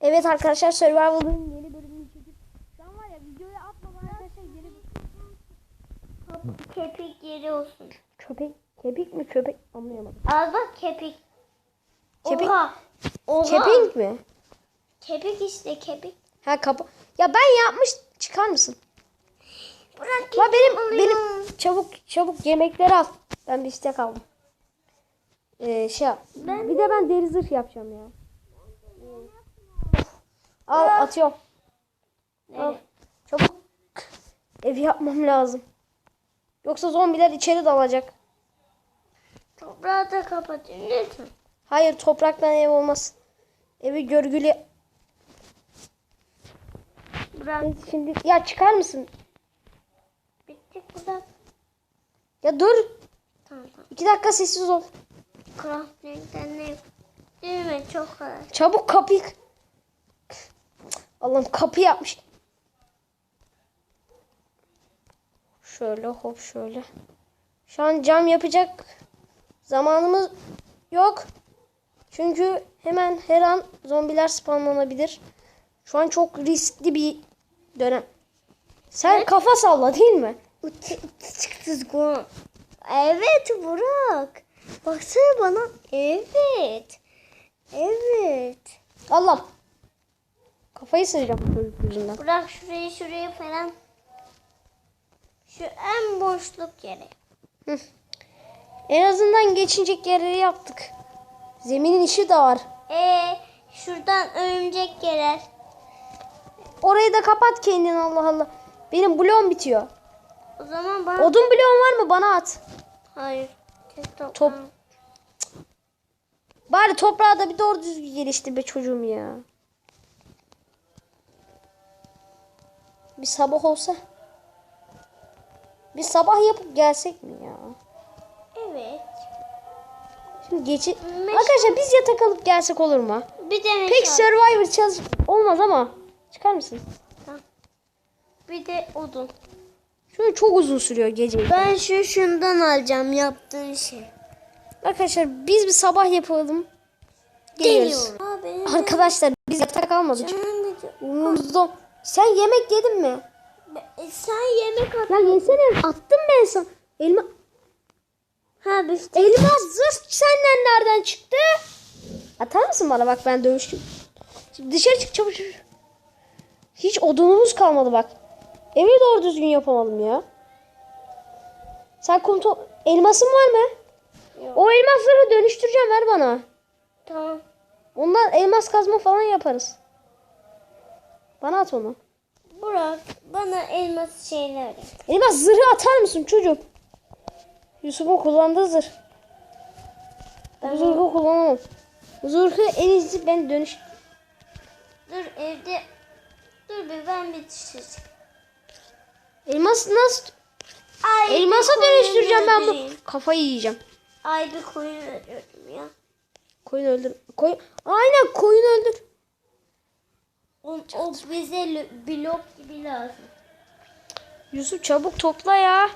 Evet arkadaşlar Survival'ın yeni bölümünü çekip şu an var ya videoyu atmadan arkadaşlar geri Kepik yeri olsun. köpek kepik mi köpek anlayamadım. Al bak kepik. Kepik- Oha. Oha. Keping mi? Kepik işte kepik. Ha kapı. Ya ben yapmış çıkar mısın? Bırak La benim benim çabuk çabuk yemekleri al. Ben bir istek aldım. Ee, şey yap. Bir de ben deri zırh yapacağım ya. Al atıyorum. Al. Evet. Çabuk. Ev yapmam lazım. Yoksa zombiler içeri dalacak. Toprağı da kapatın lütfen. Hayır topraktan ev olmaz. Evi görgülü. Bırak. Şimdi ya çıkar mısın? Bitti bırak. Ya dur. Tamam tamam. İki dakika sessiz ol. Crafting'den ne? Değil mi? Çok kolay. Çabuk kapıyı. Allah'ım kapı yapmış. Şöyle hop şöyle. Şu an cam yapacak zamanımız yok. Çünkü hemen her an zombiler spawnlanabilir. Şu an çok riskli bir dönem. Sen kafa salla değil mi? Evet Burak. Baksana bana. Evet. Evet. Allah. Kafayı sıyıracağım çocuk yüzünden. Bırak şurayı şuraya falan. Şu en boşluk yeri. Hı. En azından geçinecek yerleri yaptık. Zeminin işi de var. Ee, şuradan örümcek gelir. Orayı da kapat kendin Allah Allah. Benim bloğum bitiyor. O zaman bana... Odun bloğun var mı? Bana at. Hayır. Tek Top. toprağım. Bari toprağı da bir doğru düzgün geliştir be çocuğum ya. Bir sabah olsa. Bir sabah yapıp gelsek mi ya? Evet. Şimdi geçi... Meşale- Arkadaşlar biz yatak alıp gelsek olur mu? Bir de Pek meşale. Survivor çalış olmaz ama. Çıkar mısın? Bir de odun. Çünkü çok uzun sürüyor gece. Ben şu şundan alacağım yaptığın şey. Arkadaşlar biz bir sabah yapalım. Geliyoruz. Geliyorum. Arkadaşlar biz yatak almadık. Umurumuzda. Sen yemek yedin mi? E, Sen yemek at. Ya yesene. Attım ben sana. Elma, Ha bir elmas zırh senden nereden çıktı? Atar mısın bana bak ben dövüştüm. Şimdi dışarı çık çabuk. çabuk. Hiç odunumuz kalmadı bak. Evi doğru düzgün yapamadım ya. Sen kum to- elmasın var mı? Yok. O elmasları dönüştüreceğim ver bana. Tamam. Ondan elmas kazma falan yaparız. Bana at onu. Burak bana elmas şeyler. Elmas zırhı atar mısın çocuğum? Yusuf'un kullandığı zırh. Bu zırhı kullanamam. Bu zırhı en iyisi ben dönüş... Dur evde. Dur bir ben bir düşeceğim. Elmas nasıl... Ay, Elmasa dönüştüreceğim ben bu. Kafayı yiyeceğim. Ay bir koyun öldürdüm ya. Koyun öldür. Koyun... Aynen koyun öldür. O, o bize blok gibi lazım. Yusuf çabuk topla ya.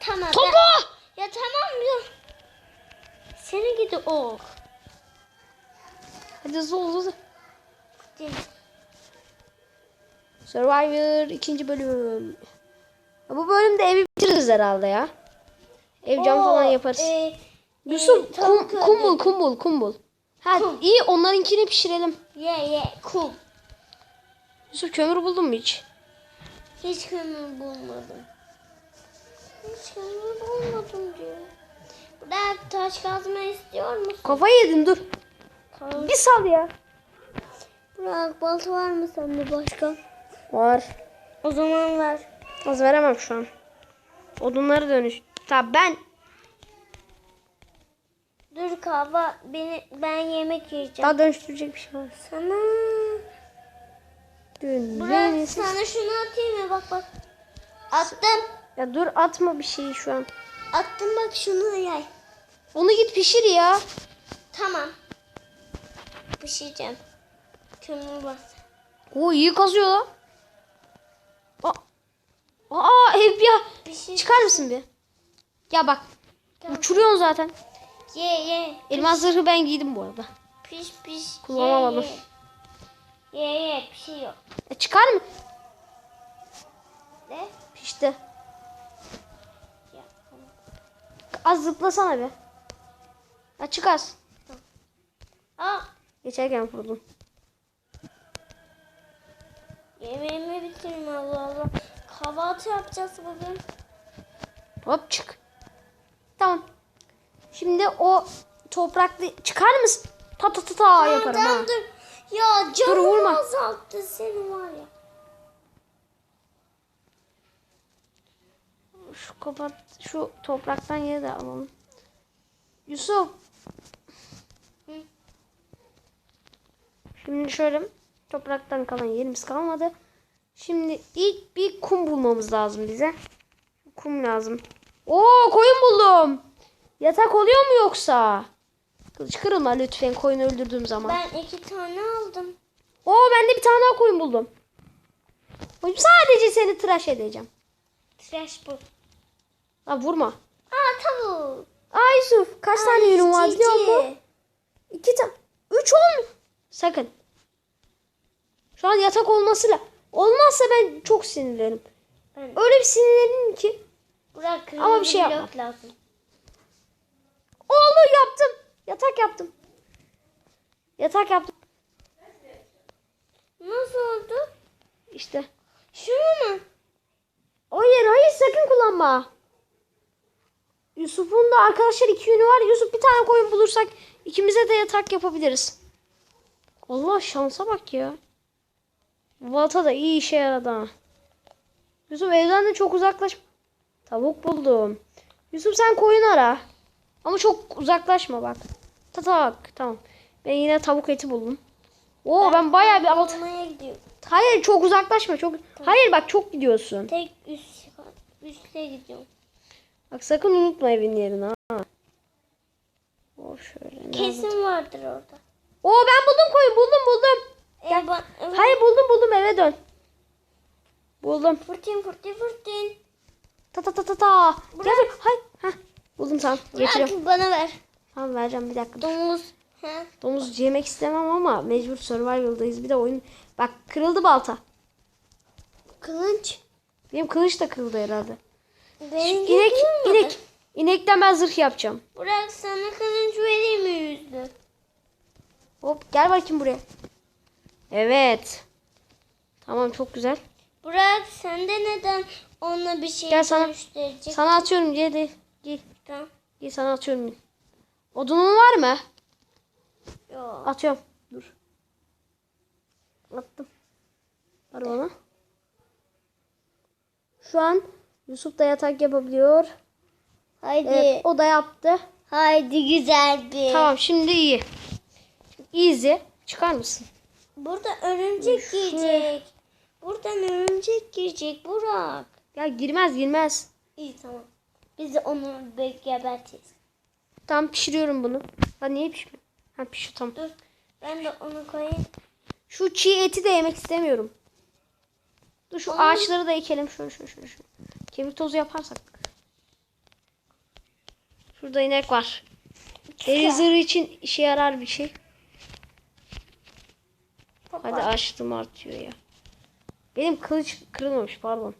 Tamam. Topla! ben- Ya tamam ya. Seni gidi ok. Hadi hızlı ol hızlı. Survivor ikinci bölüm. Bu bölümde evi bitiririz herhalde ya. Ev cam Oo, falan yaparız. e, Yusuf e, kum, tavuk kum bul öldürdüm. kum bul kum bul. Ha Kum. iyi onlarınkini pişirelim. Ye ye kum. Yusuf kömür buldun mu hiç? Hiç kömür bulmadım. Hiç kömür bulmadım diyor. Bırak taş kazma istiyor musun? Kafayı yedin dur. Tamam. Bir sal ya. Bırak balta var mı sende başka? Var. O zaman ver. Az veremem şu an. Odunları dönüş. Tabi ben Dur kahve beni ben yemek yiyeceğim. daha dönüştürecek bir şey var. Sana. Dün beni- sana şunu atayım mı bak bak. Attım. Ya dur atma bir şeyi şu an. Attım bak şunu yay. Onu git pişir ya. Tamam. Pişireceğim. Kömür bas. O iyi kazıyor lan. Aa, Aa ev ya. Pişir. Çıkar mısın bir? Ya bak. Uçuruyorsun zaten. Ye ye. Elmas zırhı ben giydim bu arada. Piş piş. Kullanamadım. Ye, ye. Ye ye bir şey yok. E çıkar mı? De. Pişti. Ya. Az zıplasana be. Ya çık az. Aa Geçerken vurdum. yemeğimi bitireyim Allah Allah. Kahvaltı yapacağız bugün. Hop çık. Tamam. Şimdi o topraklı çıkar mısın? Ta ta ta ta yaparım ha. Dur. Ya canım vurma. azalttı senin var ya. Şu kapat şu topraktan yeri de alalım. Yusuf. Hı. Şimdi şöyle topraktan kalan yerimiz kalmadı. Şimdi ilk bir kum bulmamız lazım bize. Kum lazım. Oo koyun buldum. Yatak oluyor mu yoksa? Kılıç kırılma lütfen koyunu öldürdüğüm zaman. Ben iki tane aldım. Oo ben de bir tane daha koyun buldum. Oğlum sadece seni tıraş edeceğim. Trash bu. Ha vurma. Aa tavuk. Aa Yusuf kaç tane yünün var biliyor musun? İki tane. Üç ol. Sakın. Şu an yatak olması la. Olmazsa ben çok sinirlenirim. Ben Öyle bir sinirlenirim ki. Burak Ama bir şey yapma. lazım. Oldu yaptım. Yatak yaptım. Yatak yaptım. Nasıl oldu? İşte. Şunu mu? Hayır hayır sakın kullanma. Yusuf'un da arkadaşlar iki yünü var. Yusuf bir tane koyun bulursak ikimize de yatak yapabiliriz. Allah şansa bak ya. Vata da iyi işe yaradı ha. Yusuf evden de çok uzaklaş. Tavuk buldum. Yusuf sen koyun ara. Ama çok uzaklaşma bak. Tatak tamam. Ben yine tavuk eti buldum. Oo ben, bayağı bir alt. Almaya gidiyorum. Hayır çok uzaklaşma çok. Hayır bak çok gidiyorsun. Tek üst üste gidiyorum. Bak sakın unutma evin yerini ha. O şöyle. nerede? Kesin vardır orada. Oo ben buldum koyun buldum buldum. E, ba- evet. Hayır buldum buldum eve dön. Buldum. Fırtın fırtın fırtın. Ta ta ta ta ta. Gel gel. Hayır. Heh. Buldum tamam. Getiriyorum. Bırak bana ver. Tamam vereceğim bir dakika. Domuz. He. Domuz yemek istemem ama mecbur survival'dayız. Bir de oyun. Bak kırıldı balta. Kılıç. Benim kılıç da kırıldı herhalde. Benim İnek inek. İnekten ben zırh yapacağım. Bırak sana kılıç vereyim mi yüzlü? Hop gel bakayım buraya. Evet. Tamam çok güzel. Bırak sen de neden onunla bir şey Gel sana-? Sana atıyorum Cedi. Gel. Tamam. Gel sana atıyorum. Odunun var mı? Yok. Atıyorum. Dur. Attım. Var bana. Şu an Yusuf da yatak yapabiliyor. Haydi. Evet, o da yaptı. Haydi güzel bir. Tamam şimdi iyi. Easy. Çıkar mısın? Burada örümcek girecek. Buradan örümcek girecek Burak. Ya girmez girmez. İyi tamam. Biz de onu be- gebertiriz. Tam pişiriyorum bunu. Ha niye pişmiyor? Ha pişiyor tamam. Dur. Ben de onu koyayım. Şu çiğ eti de yemek istemiyorum. Dur şu Onu- ağaçları da ekelim. Şöyle şöyle şöyle. şöyle. Kemik tozu yaparsak. Şurada inek var. Zırhı için işe yarar bir şey. Hadi açtım artıyor ya. Benim kılıç kırılmamış pardon.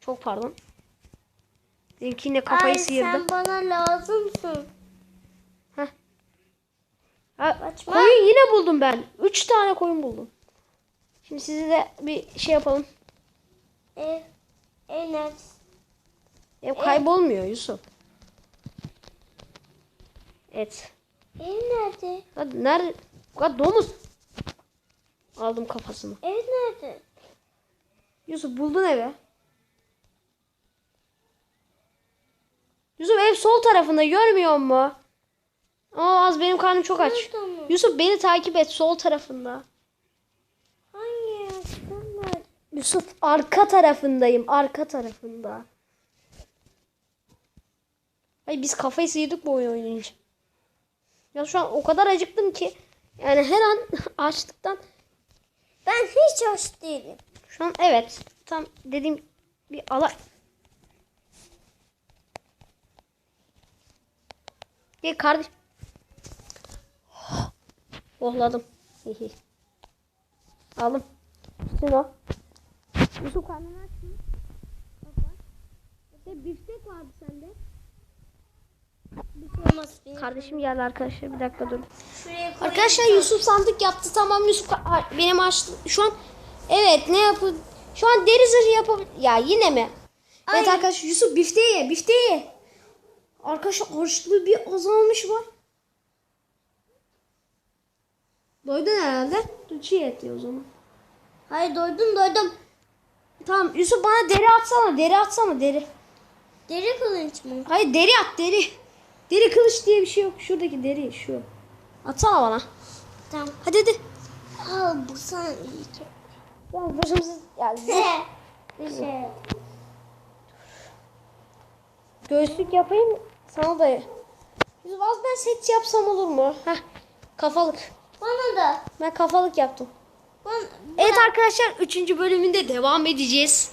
Çok pardon. Yine kafayı Ay, sıyırdı. sen bana lazımsın. Ha, Kaçma. koyun yine buldum ben. Üç tane koyun buldum. Şimdi size de bir şey yapalım. Ev. Ev nerede? Ev kaybolmuyor Yusuf. Evet. Ev nerede? Hadi nerede? Hadi domuz. Aldım kafasını. Ev nerede? Yusuf buldun evi. Yusuf ev sol tarafında görmüyor mu? Aa az benim karnım çok aç. Nerede mi? Yusuf beni takip et sol tarafında. Hangi yaştan var? Yusuf arka tarafındayım. Arka tarafında. Ay biz kafayı sıyırdık bu oyun oynayınca. Ya şu an o kadar acıktım ki. Yani her an açlıktan. Ben hiç aç değilim. Şu an evet. Tam dediğim bir alay. Gel kardeş. Ohladım. Aldım. Üstüne o. Yusuf karnını aç mı? Bak bak. İşte biftek vardı sende. Şey. Benim Kardeşim geldi arkadaşlar. Bir dakika dur. Şuraya koyayım. Arkadaşlar Yusuf sandık yaptı. Tamam Yusuf benim açtı. Şu an evet ne yapı? Şu an deri zırhı yapab Ya yine mi? Evet Ay. arkadaşlar Yusuf bifteyi ye. Bifteyi ye. Arkadaşlar harçlığı bir azalmış var. Doydun herhalde. Dur çiğ et ye o zaman. Hayır doydum doydum. Tamam Yusuf bana deri atsana. Deri atsana deri. Deri kılınç mı? Hayır deri at deri. Deri kılıç diye bir şey yok. Şuradaki deri şu. Atsana bana. Tamam. Hadi hadi. Al bu sana iyi ki. Ya başımıza geldi. Bir şey. Göğüslük yapayım sana da. Yusuf az ben set yapsam olur mu? Heh. Kafalık. Bana da. Ben kafalık yaptım. Bana, Evet arkadaşlar 3. bölümünde devam edeceğiz.